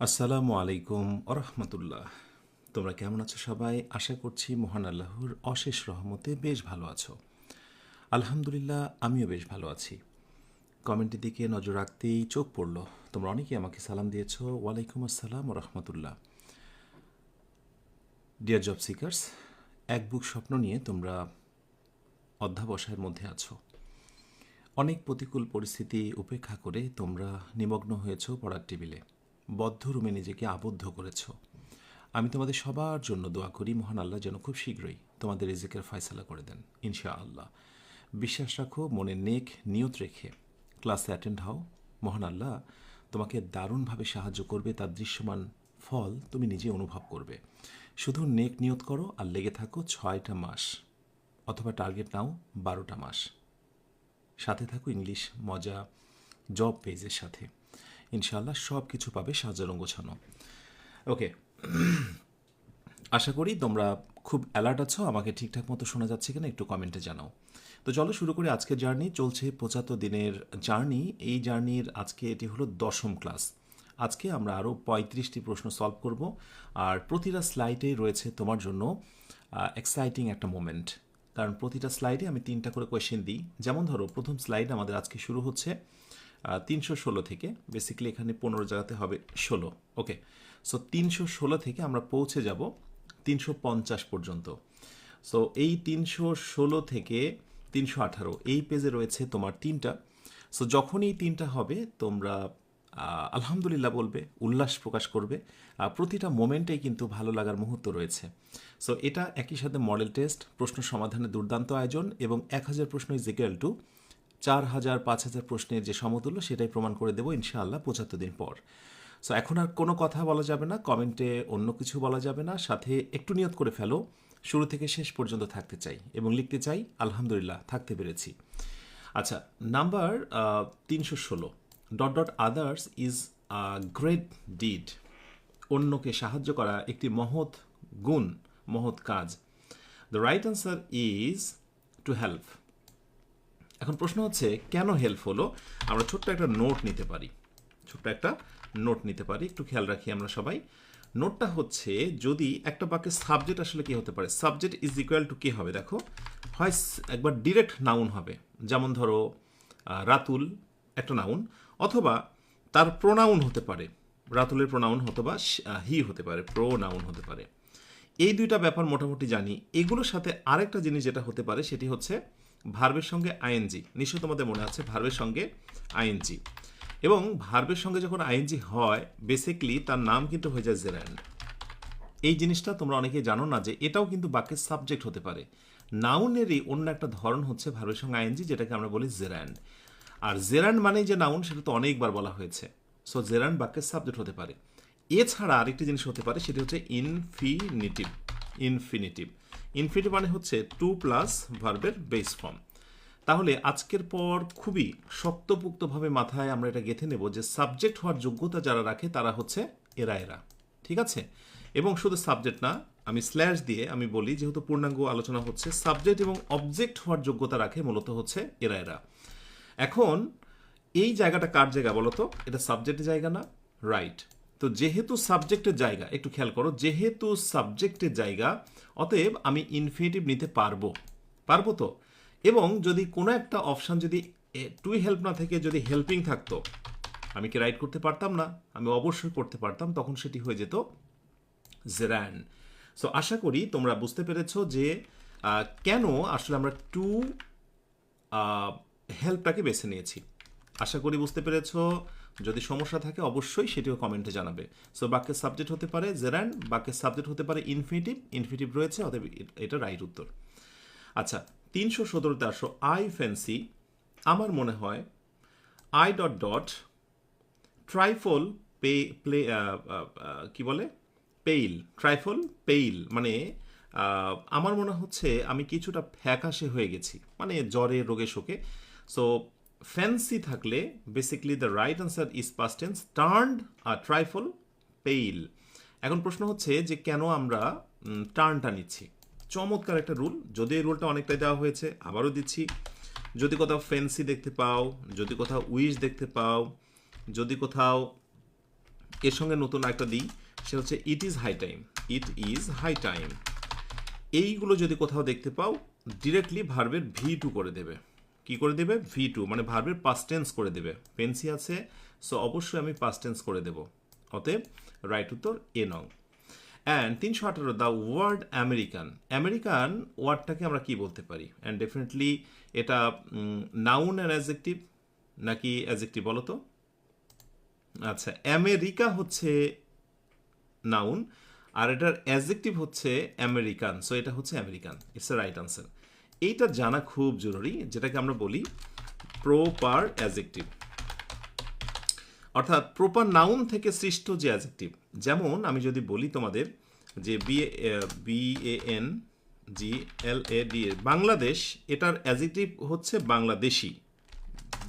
আসসালামু আলাইকুম আরহামতুল্লাহ তোমরা কেমন আছো সবাই? আশা করছি মহান আল্লাহর অশেষ রহমতে বেশ ভালো আছো। আলহামদুলিল্লাহ, আমিও বেশ ভালো আছি। কমেন্টের দিকে নজর রাখতেই চোখ পড়ল। তোমরা অনেকেই আমাকে সালাম দিয়েছ। ওয়ালাইকুম আসসালাম রহমতুল্লাহ ডিয়ার জব সিকার্স এক বুক স্বপ্ন নিয়ে তোমরা অধ্যাবসায়ের মধ্যে আছো। অনেক প্রতিকূল পরিস্থিতি উপেক্ষা করে তোমরা নিমগ্ন হয়েছ পড়ার টেবিলে। বদ্ধ রুমে নিজেকে আবদ্ধ করেছ। আমি তোমাদের সবার জন্য দোয়া করি, মহান আল্লাহ যেন খুব শীঘ্রই তোমাদের রিজিকের ফয়সালা করে দেন ইনশা আল্লাহ বিশ্বাস রাখো, মনে নেক নিয়ত রেখে ক্লাসে অ্যাটেন্ড হও। মহান আল্লাহ তোমাকে দারুণভাবে সাহায্য করবে, তার দৃশ্যমান ফল তুমি নিজে অনুভব করবে। শুধু নেক নিয়ত করো আর লেগে থাকো ছয়টা মাস, অথবা টার্গেট নাও বারোটা মাস। সাথে থাকো ইংলিশ মজা জব পেজের সাথে। ইনশাআল্লাহ সব কিছু পাবে সাজানো গোছানো ওকে। আশা করি তোমরা খুব অ্যালার্ট আছো, আমাকে ঠিকঠাক মতো শোনা যাচ্ছে কিনা একটু কমেন্টে জানাও। তো চলো শুরু করি আজকের জার্নি, চলছে পঁচাত্তর দিনের জার্নি। এই জার্নির আজকে এটি হলো দশম ক্লাস। আজকে আমরা আরও পঁয়ত্রিশটি প্রশ্ন সলভ করব, আর প্রতিটা স্লাইডে রয়েছে তোমার জন্য এক্সাইটিং একটা মোমেন্ট কারণ প্রতিটা স্লাইডে আমি তিনটা করে কোয়েশ্চেন দিই। যেমন ধরো, প্রথম স্লাইড আমাদের আজকে শুরু হচ্ছে তিনশো ষোলো থেকে বেসিক্যালি এখানে পনেরো জায়গাতে হবে ষোলো ওকে সো তিনশো ষোলো থেকে আমরা পৌঁছে যাব তিনশো পঞ্চাশ পর্যন্ত। সো এই তিনশো ষোলো থেকে তিনশো আঠারো, এই পেজে রয়েছে তোমার তিনটা। সো যখনই তিনটা হবে, তোমরা আলহামদুলিল্লাহ বলবে, উল্লাস প্রকাশ করবে। প্রতিটা মোমেন্টেই কিন্তু ভালো লাগার মুহূর্ত রয়েছে। সো এটা একই সাথে মডেল টেস্ট প্রশ্ন সমাধানের দুর্দান্ত আয়োজন এবং এক হাজার প্রশ্ন ইজ ইকুয়াল টু চার হাজার পাঁচ হাজার প্রশ্নের যে সমতুল্য সেটাই প্রমাণ করে দেবো ইনশাআল্লাহ পঁচাত্তর দিন পর। সো এখন আর কোনো কথা বলা যাবে না, কমেন্টে অন্য কিছু বলা যাবে না, সাথে একটু নিয়ত করে ফেলো, শুরু থেকে শেষ পর্যন্ত থাকতে চাই এবং লিখতে চাই, আলহামদুলিল্লাহ, থাকতে পেরেছি। আচ্ছা নাম্বার তিনশো ষোলো। Dot dot others is a great deed অন্যকে সাহায্য করা একটি মহৎ গুণ, মহৎ কাজ। The right answer is to help এখন প্রশ্ন হচ্ছে, কেন হেল্প হলো? আমরা ছোট্ট একটা নোট নিতে পারি। ছোট্ট একটা নোট নিতে পারি। একটু খেয়াল রাখি আমরা সবাই। নোটটা হচ্ছে, যদি একটা বাক্যের সাবজেক্ট আসলে কি হতে পারে? সাবজেক্ট ইজ ইকুয়াল টু কি হবে? দেখো, হয় একবার ডিরেক্ট নাউন হবে। যেমন ধরো রাতুল, একটা নাউন অথবা তার প্রোনাউন হতে পারে। রাতুলের প্রোনাউন অথবা হি হতে পারে। প্রো নাউন হতে পারে। এই দুইটা ব্যাপার মোটামুটি জানি। এগুলোর সাথে আরেকটা জিনিস যেটা হতে পারে, সেটি হচ্ছে ভার্বের সঙ্গে আইএনজি নিশ্চয় তোমাদের মনে আছে ভার্বের সঙ্গে আইএনজি। এবং ভার্বের সঙ্গে যখন আইএনজি হয় বেসিকলি তার নাম কিন্তু হয়ে যায় জেরান্ড এই জিনিসটা তোমরা অনেকে জানো না যে এটাও কিন্তু বাক্যের সাবজেক্ট হতে পারে। নাউনেরই অন্য একটা ধরন হচ্ছে ভার্বের সঙ্গে আইএনজি, যেটাকে আমরা বলি জেরান্ড আর জেরান্ড মানে যে নাউন, সেটা তো অনেকবার বলা হয়েছে। সো জেরান্ড বাক্যের সাবজেক্ট হতে পারে। এছাড়া আরেকটি জিনিস হতে পারে, সেটি হচ্ছে ইনফিনিটিভ ইনফিনিটিভ ইনফিনিটিভ মানে হচ্ছে টু প্লাস ভার্বের বেস ফর্ম। তাহলে আজকের পর খুবই শক্তপুক্তভাবে মাথায় আমরা এটা গেঁথে নেব যে সাবজেক্ট হওয়ার যোগ্যতা যারা রাখে তারা হচ্ছে এরা এরা, ঠিক আছে? এবং শুধু সাবজেক্ট না, আমি স্ল্যাশ দিয়ে আমি বলি, যেহেতু পূর্ণাঙ্গ আলোচনা হচ্ছে, সাবজেক্ট এবং অবজেক্ট হওয়ার যোগ্যতা রাখে মূলত হচ্ছে এরা এরা। এখন এই জায়গাটা কার জায়গা বলো তো এটা সাবজেক্টের জায়গা না, রাইট। তো যেহেতু সাবজেক্টের জায়গা, একটু খেয়াল করো, যেহেতু সাবজেক্টের জায়গা, অতএব আমি ইনফিনিটিভ নিতে পারব। পারব তো? এবং যদি কোনো একটা অপশান যদি টুই হেল্প না থেকে যদি হেল্পিং থাকতো, আমি কি রাইট করতে পারতাম না? আমি অবশ্যই করতে পারতাম, তখন সেটি হয়ে যেত জেরান সো আশা করি তোমরা বুঝতে পেরেছ যে কেন আসলে আমরা টু হেল্পটাকে বেছে নিয়েছি। আশা করি বুঝতে পেরেছ। যদি সমস্যা থাকে, অবশ্যই সেটিও কমেন্টে জানাবে। সো বাক্যের সাবজেক্ট হতে পারে জেরান বাক্যের সাবজেক্ট হতে পারে ইনফিনিটিভ ইনফিনিটিভ রয়েছে, অতএব এটা রাইট উত্তর। আচ্ছা তিনশো সতেরোতে আসো আই ফ্যান্সি আমার মনে হয় I dot dot trifle pay play কি বলে? পেইল ট্রাইফল পেইল মানে আমার মনে হচ্ছে আমি কিছুটা ফ্যাকাশে হয়ে গেছি মানে জ্বরে, রোগে, শোকে। সো ফ্যান্সি থাকলে basically the right answer is past tense turned R trifle pale এখন প্রশ্ন হচ্ছে যে কেন আমরা টার্নটা নিচ্ছি? চমৎকার একটা রুল যদি এই রুলটা অনেকটাই দেওয়া হয়েছে, আবারও দিচ্ছি। যদি কোথাও ফ্যান্সি দেখতে পাও, যদি কোথাও উইশ দেখতে পাও, যদি কোথাও এর সঙ্গে নতুন একটা দিই, সেটা হচ্ছে it is high time it is high time এইগুলো যদি কোথাও দেখতে পাও ডিরেক্টলি ভার্বের ভি টু করে দেবে। কি করে দেবে? ভি টু মানে ভার্বের পাস্ট টেন্স করে দেবে। পেন্সি আছে সো অবশ্যই আমি পাস্ট টেন্স করে দেব। অতএব রাইট উত্তর এ নং। অ্যান্ড তিনশো আঠারো দ্য ওয়ার্ড আমেরিকান আমেরিকান ওয়ার্ডটাকে আমরা কি বলতে পারি? অ্যান্ড ডেফিনেটলি এটা নাউন অ্যান্ড অ্যাজেক্টিভ নাকি অ্যাজেক্টিভ বলো তো? আচ্ছা আমেরিকা হচ্ছে নাউন আর এটার অ্যাজেক্টিভ হচ্ছে আমেরিকান সো এটা হচ্ছে American it's a right answer এইটা জানা খুব জরুরি, যেটাকে আমরা বলি প্রপার অ্যাজেক্টিভ। অর্থাৎ প্রপার নাউন থেকে সৃষ্ট যে অ্যাজেক্টিভ, যেমন আমি যদি বলি তোমাদের যে B B N G L A D A Bangladesh, এটার অ্যাজেক্টিভ হচ্ছে Bangladeshi.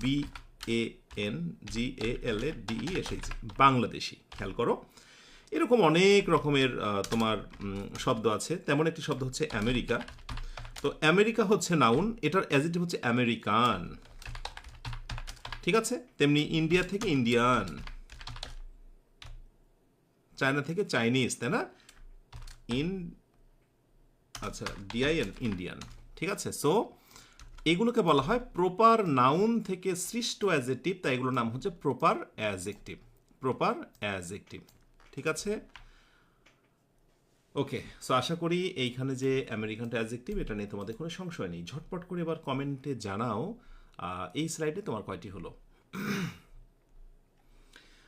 B A N G A L A D E এসেছে বাংলাদেশি, খেয়াল করো। এরকম অনেক রকমের তোমার শব্দ আছে, তেমন একটি শব্দ হচ্ছে আমেরিকা। তো আমেরিকা হচ্ছে নাউন এটার অ্যাজিটিভ হচ্ছে আমেরিকান। ঠিক আছে? তেমনি ইন্ডিয়া থেকে ইন্ডিয়ান। চায়না থেকে চাইনিজ, তাই না? ইন আচ্ছা ডিআইএন ইন্ডিয়ান। ঠিক আছে? সো এগুলোকে বলা হয় প্রপার নাউন থেকে সৃষ্ট অ্যাজেক্টিভ তাই এগুলোর নাম হচ্ছে প্রপার অ্যাজেক্টিভ প্রপার অ্যাজেক্টিভ ঠিক আছে? ওকে সো আশা করি এইখানে যে আমেরিকানটা অ্যাজেক্টিভ এটা নিয়ে তোমাদের কোনো সংশয় নেই। ঝটপট করে এবার কমেন্টে জানাও এই স্লাইডে তোমার কয়টি হলো।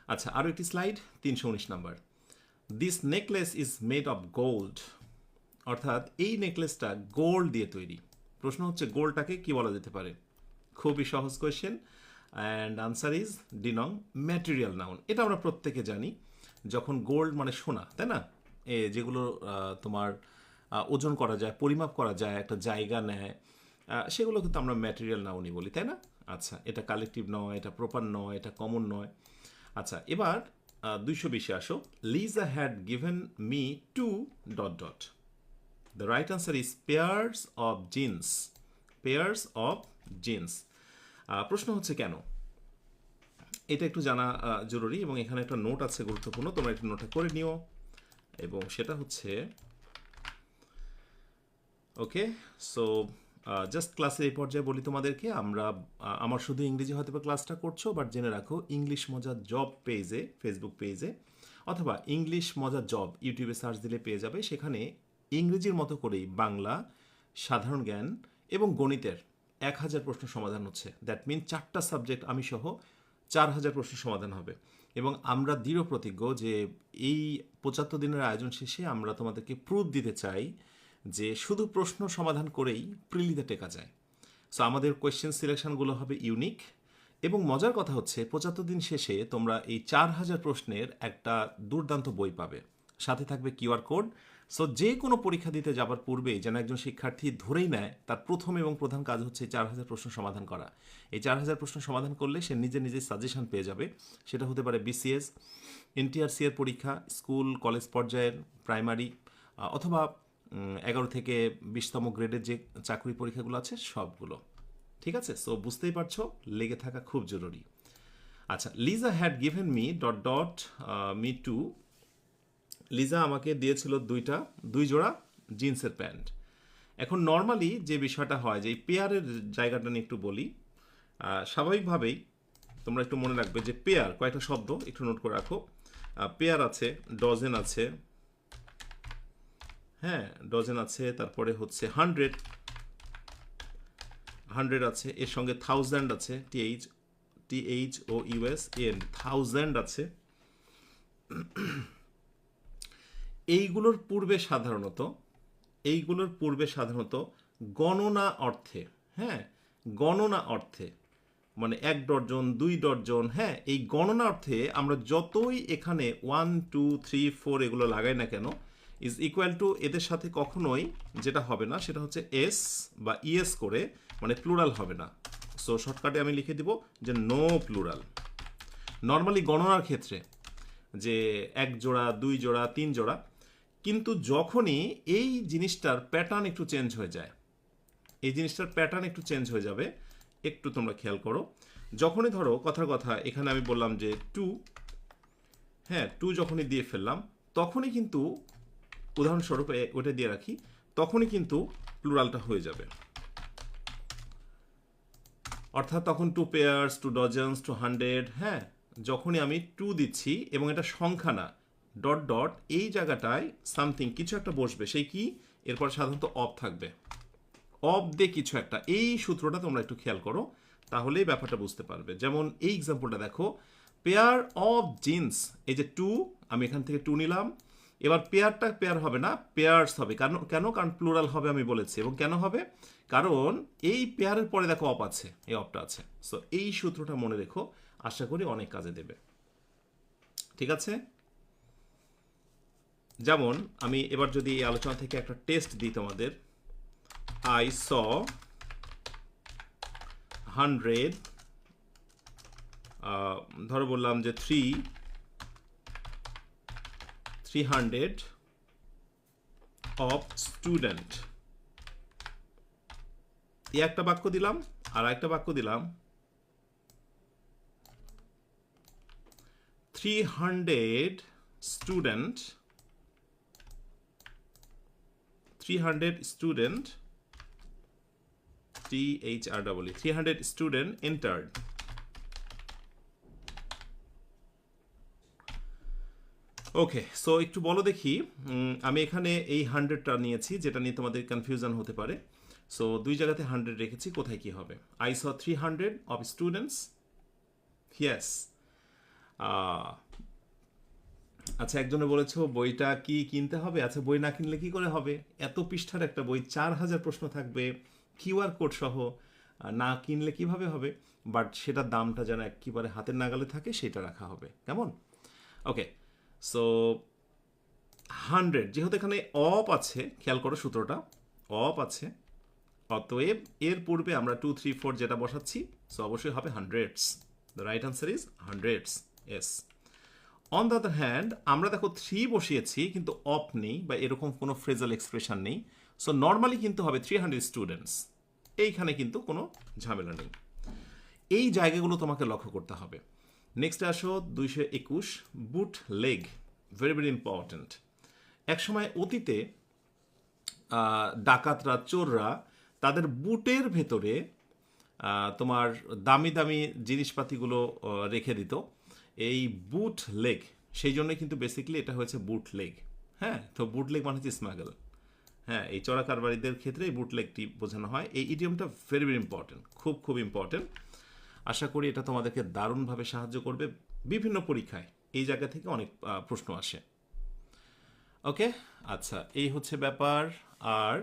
আচ্ছা আরও একটি স্লাইড তিনশো উনিশ number this necklace is made of gold অর্থাৎ এই নেকলেসটা গোল্ড দিয়ে তৈরি। প্রশ্ন হচ্ছে গোল্ডটাকে কি বলা যেতে পারে? খুবই সহজ কোয়েশ্চেন অ্যান্ড আনসার ইজ ডিনং ম্যাটেরিয়াল নাউন এটা আমরা প্রত্যেকে জানি। যখন গোল্ড মানে সোনা, তাই না? যেগুলো তোমার ওজন করা যায়, পরিমাপ করা যায়, একটা জায়গা নেয় সেগুলো কিন্তু আমরা ম্যাটেরিয়াল নাউনই বলি, তাই না? আচ্ছা এটা কালেকটিভ নয়, এটা প্রপার নয়, এটা কমন নয়। আচ্ছা এবার দুইশো বিশে আসো। Liza had given me two dot dot the right answer is pairs of jeans pairs of jeans প্রশ্ন হচ্ছে কেন? এটা একটু জানা জরুরি এবং এখানে একটা নোট আছে গুরুত্বপূর্ণ, তোমরা একটু নোটটা করে নিও। এবং সেটা হচ্ছে ওকে সো জাস্ট ক্লাসে এই পর্যায়ে বলি তোমাদেরকে, আমরা আমার শুধু ইংরেজি হয়তো বা ক্লাসটা করছ বাট জেনে রাখো ইংলিশ মজার জব পেজে ফেসবুক পেজে অথবা ইংলিশ মজার জব ইউটিউবে সার্চ দিলে পেয়ে যাবে, সেখানে ইংরেজির মতো করেই বাংলা, সাধারণ জ্ঞান এবং গণিতের এক হাজার প্রশ্ন সমাধান হচ্ছে। দ্যাট মিন চারটা সাবজেক্ট আমি সহ চার হাজার প্রশ্ন সমাধান হবে। এবং আমরা দৃঢ় প্রতিজ্ঞ যে এই পঁচাত্তর দিনের আয়োজন শেষে আমরা তোমাদেরকে প্রুফ দিতে চাই যে শুধু প্রশ্ন সমাধান করেই প্রিলিতে টেকা যায়। সো আমাদের কোয়েশ্চেন সিলেকশনগুলো হবে ইউনিক এবং মজার কথা হচ্ছে পঁচাত্তর দিন শেষে তোমরা এই চার হাজার প্রশ্নের একটা দুর্দান্ত বই পাবে। সাথে থাকবে কিউআর কোড। সো যে কোনো পরীক্ষা দিতে যাবার পূর্বে যেন একজন শিক্ষার্থী ধরেই নেয়, তার প্রথম এবং প্রধান কাজ হচ্ছে চার হাজার প্রশ্ন সমাধান করা। এই চার হাজার প্রশ্ন সমাধান করলে সে নিজে নিজে সাজেশন পেয়ে যাবে। সেটা হতে পারে বিসিএস এনটিআরসি এর পরীক্ষা, স্কুল, কলেজ পর্যায়ের প্রাইমারি অথবা এগারো থেকে বিশতম গ্রেডের যে চাকরি পরীক্ষাগুলো আছে সবগুলো। ঠিক আছে? সো বুঝতেই পারছ, লেগে থাকা খুব জরুরি। আচ্ছা Liza had given me dot dot me two Liza আমাকে দিয়েছিল দুইটা, দুই জোড়া জিন্সের প্যান্ট। এখন নর্মালি যে বিষয়টা হয়, যে এই পেয়ারের জায়গাটা নিয়ে একটু বলি স্বাভাবিকভাবেই তোমরা একটু মনে রাখবে যে পেয়ার, কয়েকটা শব্দ একটু নোট করে রাখো। পেয়ার আছে ডজেন আছে হ্যাঁ ডজেন আছে, তারপরে হচ্ছে হান্ড্রেড হান্ড্রেড আছে, এর সঙ্গে থাউজেন্ড আছে TH TH O US N thousand আছে। এইগুলোর পূর্বে সাধারণত, এইগুলোর পূর্বে সাধারণত গণনা অর্থে হ্যাঁ গণনা অর্থে মানে এক ডর্জন দুই ডর্জন হ্যাঁ এই গণনা অর্থে আমরা যতই এখানে ওয়ান টু থ্রি ফোর এগুলো লাগাই না কেন ইজ ইকুয়াল টু এদের সাথে কখনোই যেটা হবে না, সেটা হচ্ছে এস বা ইএস করে মানে প্লুরাল হবে না। সো শর্টকাটে আমি লিখে দিব যে নো প্লুরাল নর্মালি গণনার ক্ষেত্রে যে এক জোড়া, দুই জোড়া, তিন জোড়া কিন্তু যখনই এই জিনিসটার প্যাটার্ন একটু চেঞ্জ হয়ে যায়, এই জিনিসটার প্যাটার্ন একটু চেঞ্জ হয়ে যাবে, একটু তোমরা খেয়াল করো। যখনই ধরো কথার কথা, এখানে আমি বললাম যে টু হ্যাঁ টু যখনই দিয়ে ফেললাম, তখনই কিন্তু, উদাহরণস্বরূপ ওটা দিয়ে রাখি, তখনই কিন্তু প্লুরালটা হয়ে যাবে। অর্থাৎ তখন two pairs two dozens two hundred হ্যাঁ যখনই আমি টু দিচ্ছি, এবং এটা সংখ্যা না ডট ডট এই জায়গাটায় সামথিং কিছু একটা বসবে, সেই কি? এরপর সাধারণত অফ থাকবে। অফ দে কিছু একটা, এই সূত্রটা তোমরা একটু খেয়াল করো, তাহলেই ব্যাপারটা বুঝতে পারবে। যেমন এই এক্সাম্পলটা দেখো পেয়ার অফ জিন্স এই যে টু আমি এখান থেকে টু নিলাম, এবার পেয়ারটা পেয়ার হবে না পেয়ার্স হবে। কেন কেন? কারণ প্লুরাল হবে আমি বলেছি। এবং কেন হবে? কারণ এই পেয়ারের পরে দেখো অফ আছে, এই অফটা আছে। সো এই সূত্রটা মনে রেখো, আশা করি অনেক কাজে দেবে। ঠিক আছে? যেমন, আমি এবার যদি এই আলোচনা থেকে একটা টেস্ট দিই তোমাদের। আই স হান্ড্রেড ধরো বললাম যে three three hundred of student এই একটা বাক্য দিলাম, আর একটা বাক্য দিলাম। Three hundred student three hundred student T H R W 300 student entered. Okay so একটু বলো দেখি আমি এখানে এই হান্ড্রেডটা নিয়েছি, যেটা নিয়ে তোমাদের কনফিউশন হতে পারে। সো দুই জায়গাতে হান্ড্রেড রেখেছি, কোথায় কি হবে? I saw three hundred of students yes আচ্ছা একজনে বলেছ বইটা কি কিনতে হবে? আচ্ছা বই না কিনলে কি করে হবে? এত পৃষ্ঠার একটা বই, চার হাজার প্রশ্ন থাকবে কিউআর কোড সহ না কিনলে কীভাবে হবে? বাট সেটার দামটা যেন একেবারে হাতের নাগালে থাকে, সেটা রাখা হবে। কেমন? ওকে, সো, হান্ড্রেড, যেহেতু এখানে অফ আছে, খেয়াল করো সূত্রটা অফ আছে, অতএব এর পূর্বে আমরা টু থ্রি ফোর যেটা বসাচ্ছি, সো অবশ্যই হবে hundreds the right answer is hundreds S on the other hand আমরা দেখো থ্রি বসিয়েছি, কিন্তু অফ নেই বা এরকম কোনো ফ্রেজাল এক্সপ্রেশন নেই। সো নর্মালি কিন্তু হবে থ্রি হান্ড্রেড স্টুডেন্টস এইখানে কিন্তু কোনো ঝামেলা নেই। এই জায়গাগুলো তোমাকে লক্ষ্য করতে হবে। নেক্সট আসো, দুইশো একুশ bootleg very very important একসময় অতীতে ডাকাতরা, চোররা তাদের বুটের ভেতরে তোমার দামি দামি জিনিসপাতিগুলো রেখে দিত। এই বুট লেগ সেই জন্য কিন্তু বেসিক্যালি এটা হয়েছে বুট লেগ হ্যাঁ? তো বুট লেগ মানে হচ্ছে স্মাগল হ্যাঁ? এই চড়া কারবারিদের ক্ষেত্রে এই বুট লেগটি বোঝানো হয়। এই ইডিয়মটা ভেরি ভেরি ইম্পর্টেন্ট খুব খুব ইম্পর্টেন্ট আশা করি এটা তোমাদেরকে দারুণভাবে সাহায্য করবে বিভিন্ন পরীক্ষায়। এই জায়গা থেকে অনেক প্রশ্ন আসে। ওকে আচ্ছা এই হচ্ছে ব্যাপার। আর